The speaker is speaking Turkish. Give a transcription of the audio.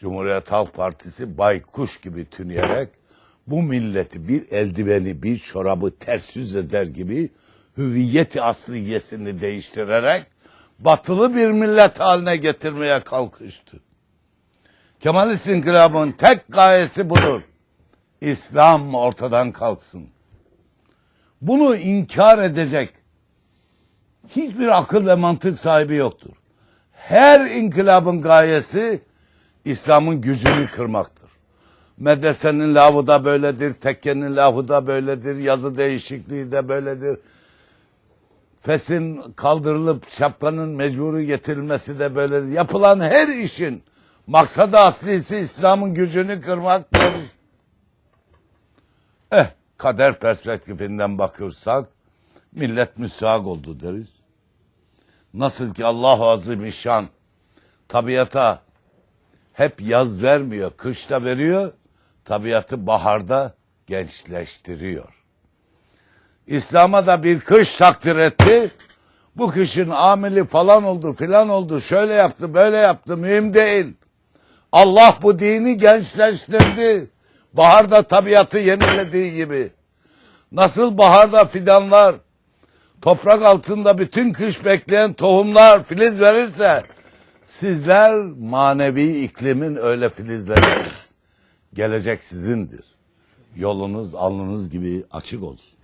Cumhuriyet Halk Partisi baykuş gibi tüneyerek bu milleti bir eldiveni bir çorabı ters yüz eder gibi hüviyeti asliyesini değiştirerek batılı bir millet haline getirmeye kalkıştı. Kemalist İnkılabı'nın tek gayesi budur. İslam ortadan kalksın. Bunu inkar edecek hiçbir akıl ve mantık sahibi yoktur. Her inkılabın gayesi İslam'ın gücünü kırmaktır. Medresenin lafı da böyledir, tekkenin lafı da böyledir, yazı değişikliği de böyledir. Fesin kaldırılıp şapkanın mecburi getirilmesi de böyledir. Yapılan her işin maksadı aslisi İslam'ın gücünü kırmaktır. Eh, kader perspektifinden bakırsak millet müstahak oldu deriz. Nasıl ki Allah-u Azimüşşan tabiata hep yaz vermiyor, kışta veriyor, tabiatı baharda gençleştiriyor. İslam'a da bir kış takdir etti. Bu kışın ameli falan oldu, filan oldu, şöyle yaptı, böyle yaptı, mühim değil. Allah bu dini gençleştirdi. Baharda tabiatı yenilediği gibi. Nasıl baharda fidanlar, toprak altında bütün kış bekleyen tohumlar filiz verirse, sizler manevi iklimin öyle filizlerisiniz. Gelecek sizindir. Yolunuz alnınız gibi açık olsun.